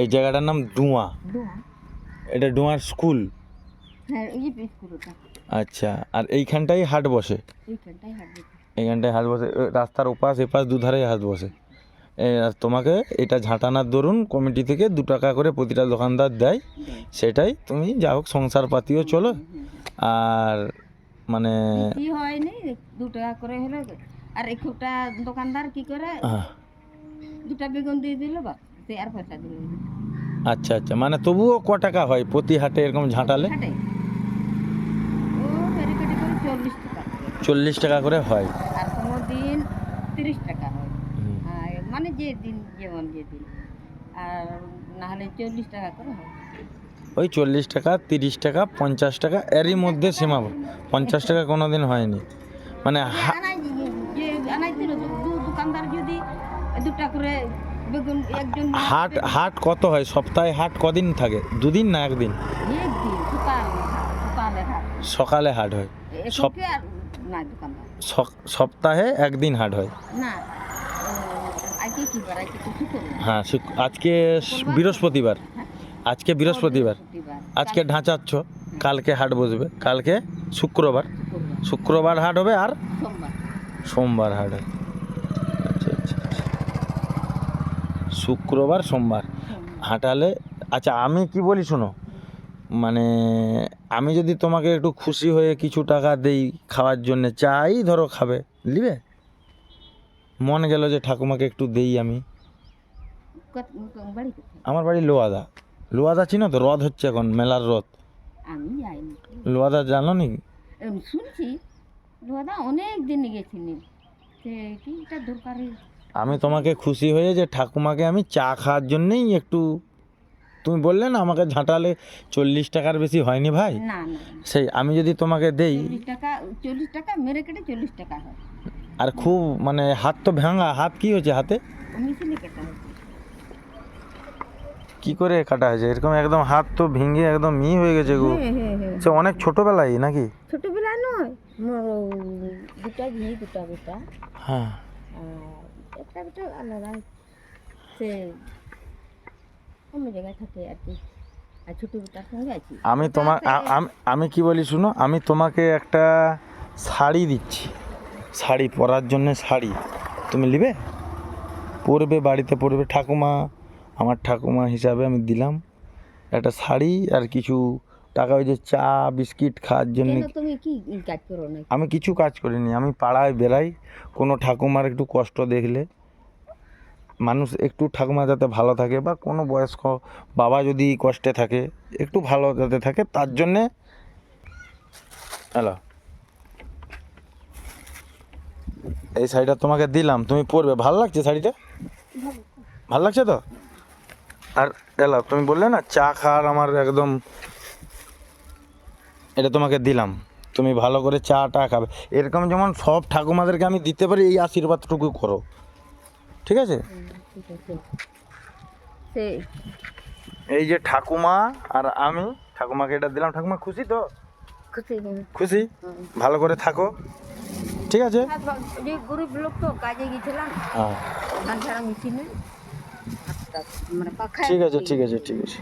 এই জায়গাটার নাম ডুয়া। এটা ডুয়ার স্কুল। হ্যাঁ আচ্ছা আর এইখানটাই হাট বসে। এইখানটাই এইখানটায় হাট বসে। রাস্তার ওপাশ এপাশ দুধারেই হাট বসে। আর তোমাকে এটা ঝাঁটানার দরুন কমিটি থেকে দু টাকা করে প্রতিটা দোকানদার দেয়। সেটাই তুমি যা হোক সংসার পাতিও চলো। আর মানে কি হয়নি দু টাকা করে হলে আর একটা দোকানদার কি করে? দুটা বেগুন দিয়ে দিল বা? আচ্ছা আচ্ছা। মানে তবুও ক টাকা হয় প্রতি হাটে এরকম ঝাঁটালে? চল্লিশ টাকা করে। হয়। আর কোনো দিন তিরিশ টাকা হয়। মানে যে দিন যেমন যে আর নাহলে চল্লিশ টাকা করে হয়। ওই চল্লিশ টাকা তিরিশ টাকা পঞ্চাশ টাকা এরই মধ্যে সীমা পঞ্চাশ টাকা কোনো দিন হয়নি। মানে দোকানদার যদি দুটা করে হাট হাট কত হয়? সপ্তাহে হাট কদিন থাকে? দুদিন না একদিন? সকালে হাট হয়। সপ্তাহে একদিন হাট হয়। হ্যাঁ শুক- আজকে বৃহস্পতিবার। আজকে বৃহস্পতিবার। আজকে ঢাঁচাচ্ছ। কালকে হাট বসবে। কালকে শুক্রবার। শুক্রবার হাট হবে আর সোমবার। সোমবার হাট হয় আচ্ছা আচ্ছা আচ্ছা। শুক্রবার সোমবার। হাঁটালে আচ্ছা আমি কি বলি শোনো? মানে আমি যদি তোমাকে একটু খুশি হয়ে কিছু টাকা দেই খাওয়ার জন্য চাই ধরো খাবে নিবে? মন গেল যে ঠাকুমাকে একটু দেই আমি? আমার বাড়ি লোয়াদা। লোয়াদা চিনো তো? রথ হচ্ছে এখন মেলার রথ লোয়াদা জানো নি? শুনছি। দাদা অনেক দিন গেছিনি দরকারি আমি তোমাকে খুশি হয়ে যে ঠাকুমাকে আমি চা খাওয়ার জন্যেই একটু তুমি বললে না আমাকে ঝাঁটালে চল্লিশ টাকার বেশি হয়নি ভাই? সেই আমি যদি তোমাকে দেই। চল্লিশ টাকা চল্লিশ টাকা মেরে কেটে চল্লিশ টাকা হয়। আর খুব মানে হাত তো ভাঙা হাত কি হয়েছে হাতে? কি করে কাটা হয়েছে? এরকম একদম হাত তো ভেঙে একদম মি হয়ে গেছে গো। হ্যাঁ হ্যাঁ হ্যাঁ। সে অনেক ছোটবেলায় নাকি? ছোটবেলা নয় দুটা দুটা বেটা। হ্যাঁ। আলাদা সে অন্য জায়গায় থাকে আর কি। আর ছোট বেটার সঙ্গে আছি। আমি তোমার আমি কি বলি শুনো? আমি তোমাকে একটা শাড়ি দিচ্ছি। শাড়ি পরার জন্য শাড়ি। তুমি নিবে? পরবে বাড়িতে পরবে। ঠাকুমা আমার ঠাকুমা হিসাবে আমি দিলাম। একটা শাড়ি আর কিছু টাকা ওই যে চা বিস্কিট খাওয়ার জন্য তুমি কি কাজ করো না আমি কিছু কাজ করিনি আমি পাড়ায় বেড়াই। কোনো ঠাকুমার একটু কষ্ট দেখলে মানুষ একটু ঠাকুমা যাতে ভালো থাকে বা কোনো বয়স্ক বাবা যদি কষ্টে থাকে একটু ভালো যাতে থাকে তার জন্যে হ্যালো। এই শাড়িটা তোমাকে দিলাম তুমি পরবে ভালো লাগছে শাড়িটা? ভালো লাগছে তো? আর এলো তুমি বললে না চা খাওয়ার আমার একদম এটা তোমাকে দিলাম। তুমি ভালো করে চা টা খাবে। এরকম যেমন সব ঠাকুমাদেরকে আমি দিতে পারি এই আশীর্বাদটুকু করো। ঠিক আছে? এই যে ঠাকুমা আর আমি ঠাকুমাকে এটা দিলাম। ঠাকুমা খুশি তো? খুশি ভালো করে থাকো। ঠিক আছে? গরিব লোক তো কাজে গেছিলাম হ্যাঁ। মেশিনে মানে ঠিক আছে ঠিক আছে ঠিক আছে।